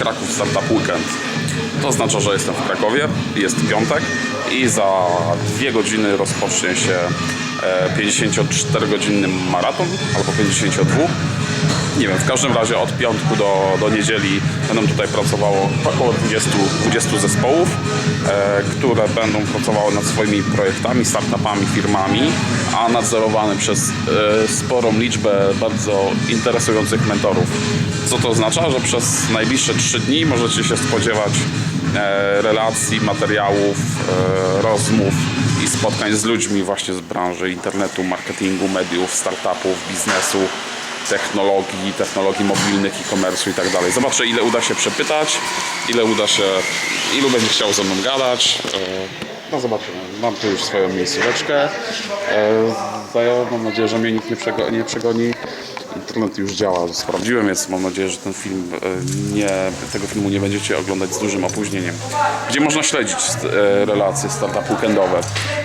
Kraków Startup Weekend. To oznacza, że jestem w Krakowie, jest piątek i za dwie godziny rozpocznie się e, 54-godzinny maraton albo 52. Nie wiem, w każdym razie od piątku do, do niedzieli będą tutaj pracowało około 20, 20 zespołów, e, które będą pracowały nad swoimi projektami, startupami, firmami, a nadzorowane przez e, sporą liczbę bardzo interesujących mentorów. Co to oznacza? Że przez najbliższe 3 dni możecie się spodziewać e, relacji, materiałów, e, rozmów i spotkań z ludźmi właśnie z branży internetu, marketingu, mediów, startupów, biznesu technologii, technologii mobilnych, e-commerce i tak dalej. Zobaczę ile uda się przepytać, ile uda się, ilu będzie chciał ze mną gadać. E, No zobaczymy. Mam tu już swoją miejscóweczkę. E, Mam nadzieję, że mnie nikt nie przegoni. Internet już działa, sprawdziłem, więc mam nadzieję, że ten film e, nie, tego filmu nie będziecie oglądać z dużym opóźnieniem. Gdzie można śledzić e, relacje startup weekendowe.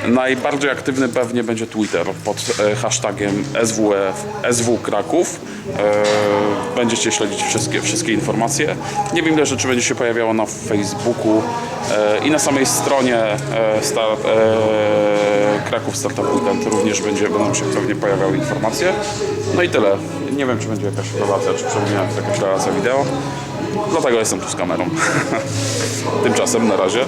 Najbardziej aktywny pewnie będzie Twitter pod e, hashtagiem SWF, SW Kraków. Będziecie śledzić wszystkie, wszystkie informacje. Nie wiem ile rzeczy będzie się pojawiało na Facebooku i na samej stronie star, e, Kraków Startup Weekend również będzie, będą się pewnie pojawiały informacje. No i tyle. Nie wiem czy będzie jakaś relacja, czy przewinęła jakaś relacja wideo. Dlatego jestem tu z kamerą. Tymczasem na razie